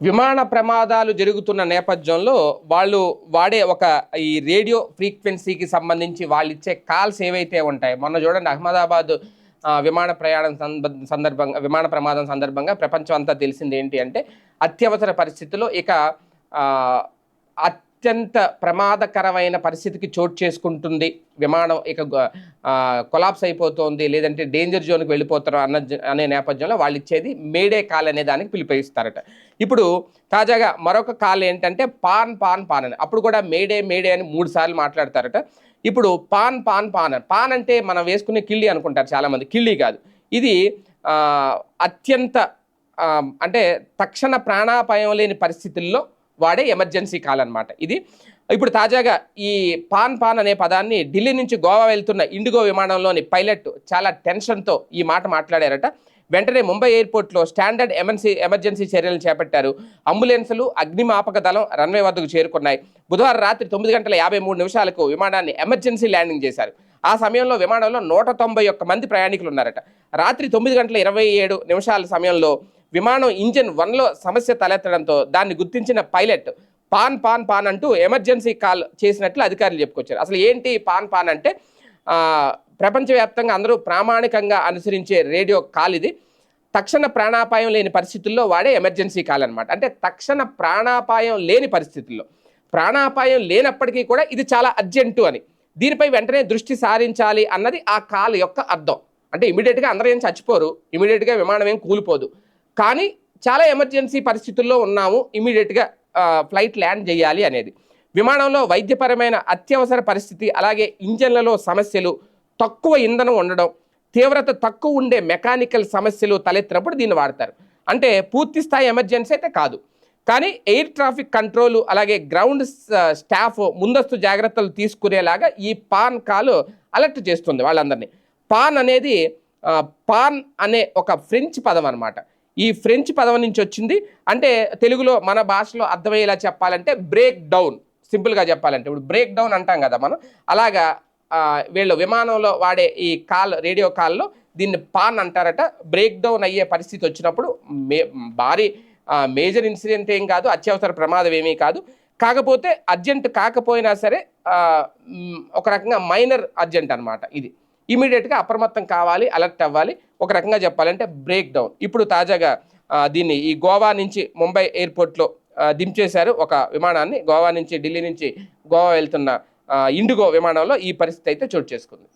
విమాన ప్రమాదాలు జరుగుతున్న నేపథ్యంలో వాళ్ళు వాడే ఒక ఈ రేడియో ఫ్రీక్వెన్సీకి సంబంధించి వాళ్ళు ఇచ్చే కాల్స్ ఏవైతే ఉంటాయి మొన్న చూడండి అహ్మదాబాద్ విమాన ప్రయాణం సందర్భంగా విమాన ప్రమాదం సందర్భంగా ప్రపంచం అంతా తెలిసింది ఏంటి అంటే అత్యవసర పరిస్థితుల్లో ఇక అత్యంత ప్రమాదకరమైన పరిస్థితికి చోటు చేసుకుంటుంది. విమానం ఇక కొలాప్స్ అయిపోతుంది లేదంటే డేంజర్ జోన్కి వెళ్ళిపోతారు అన్న జ- అనే నేపథ్యంలో వాళ్ళు ఇచ్చేది మేడే కాల్ అనే దానికి పిలిపిస్తారట ఇప్పుడు తాజాగా మరొక కాల్ ఏంటంటే పాన్ పాన్ పాన్ అని. అప్పుడు కూడా మేడే మేడే అని మూడు సార్లు మాట్లాడతారట. ఇప్పుడు పాన్ పాన్ పాన్ అని. పాన్ అంటే మనం వేసుకునే కిళ్ళి అనుకుంటారు చాలామంది. కిళ్ళి కాదు. ఇది అత్యంత అంటే తక్షణ ప్రాణాపాయం లేని పరిస్థితుల్లో వాడే ఎమర్జెన్సీ కాల్ అనమాట ఇది ఇప్పుడు తాజాగా ఈ పాన్ పాన్ అనే పదాన్ని ఢిల్లీ నుంచి గోవా వెళ్తున్న ఇండిగో విమానంలోని పైలట్ చాలా టెన్షన్తో ఈ మాట మాట్లాడారట. వెంటనే ముంబై ఎయిర్పోర్ట్లో స్టాండర్డ్ ఎమర్జెన్సీ ఎమర్జెన్సీ చర్యలు చేపట్టారు. అంబులెన్సులు అగ్నిమాపక దళం రన్వే వద్దకు చేరుకున్నాయి. బుధవారం రాత్రి తొమ్మిది గంటల యాభై మూడు నిమిషాలకు విమానాన్ని ఎమర్జెన్సీ ల్యాండింగ్ చేశారు. ఆ సమయంలో విమానంలో నూట తొంభై ఒక్క మంది ప్రయాణికులు ఉన్నారట. రాత్రి తొమ్మిది గంటల ఇరవై ఏడు నిమిషాల సమయంలో విమానం ఇంజిన్ వన్లో సమస్య తలెత్తడంతో దాన్ని గుర్తించిన పైలట్ పాన్ పాన్ పాన్ అంటూ ఎమర్జెన్సీ కాల్ చేసినట్లు అధికారులు చెప్పుకొచ్చారు. అసలు ఏంటి పాన్ పాన్ అంటే? ప్రపంచవ్యాప్తంగా అందరూ ప్రామాణికంగా అనుసరించే రేడియో కాల్ ఇది. తక్షణ ప్రాణాపాయం లేని పరిస్థితుల్లో వాడే ఎమర్జెన్సీ కాల్ అనమాట అంటే తక్షణ ప్రాణాపాయం లేని పరిస్థితుల్లో. ప్రాణాపాయం లేనప్పటికీ కూడా ఇది చాలా అర్జెంటు అని. దీనిపై వెంటనే దృష్టి సారించాలి అన్నది ఆ కాల్ యొక్క అర్థం. అంటే ఇమీడియట్గా అందరూ ఏం చచ్చిపోరు. ఇమీడియట్గా విమానం ఏం కూలిపోదు. కానీ చాలా ఎమర్జెన్సీ పరిస్థితుల్లో ఉన్నాము. ఇమీడియట్గా ఫ్లైట్ ల్యాండ్ చేయాలి అనేది. విమానంలో వైద్యపరమైన అత్యవసర పరిస్థితి అలాగే ఇంజన్లలో సమస్యలు తక్కువ ఇంధనం ఉండడం తీవ్రత తక్కువ ఉండే మెకానికల్ సమస్యలు తలెత్తినప్పుడు దీన్ని వాడతారు. అంటే పూర్తి స్థాయి ఎమర్జెన్సీ అయితే కాదు. కానీ ఎయిర్ ట్రాఫిక్ కంట్రోల్ అలాగే గ్రౌండ్ స్టాఫ్ ముందస్తు జాగ్రత్తలు తీసుకునేలాగా ఈ పాన్ కాల్ అలర్ట్ చేస్తుంది వాళ్ళందరినీ. పాన్ అనేది పాన్ అనే ఒక ఫ్రెంచ్ పదం అనమాట ఈ ఫ్రెంచ్ పదం నుంచి వచ్చింది. అంటే తెలుగులో మన భాషలో అర్థమయ్యేలా చెప్పాలంటే బ్రేక్ డౌన్ సింపుల్గా చెప్పాలంటే ఇప్పుడు బ్రేక్ డౌన్ అంటాం కదా మనం. అలాగా వీళ్ళు విమానంలో వాడే ఈ కాల్ రేడియో కాల్లో దీన్ని పాన్ అంటారట. బ్రేక్ డౌన్ అయ్యే పరిస్థితి వచ్చినప్పుడు మే భారీ మేజర్ ఇన్సిడెంట్ ఏం కాదు అత్యవసర ప్రమాదం ఏమీ కాదు. కాకపోతే అర్జెంట్ కాకపోయినా సరే ఒక రకంగా మైనర్ అర్జెంట్ అనమాట ఇది. ఇమీడియట్గా అప్రమత్తం కావాలి అలర్ట్ అవ్వాలి. ఒక రకంగా చెప్పాలంటే బ్రేక్ డౌన్. ఇప్పుడు తాజాగా దీన్ని ఈ గోవా నుంచి ముంబై ఎయిర్పోర్ట్లో దించేశారు ఒక విమానాన్ని. గోవా నుంచి ఢిల్లీ నుంచి గోవా వెళ్తున్న ఇండిగో విమానంలో ఈ పరిస్థితి అయితే చోటు చేసుకుంది.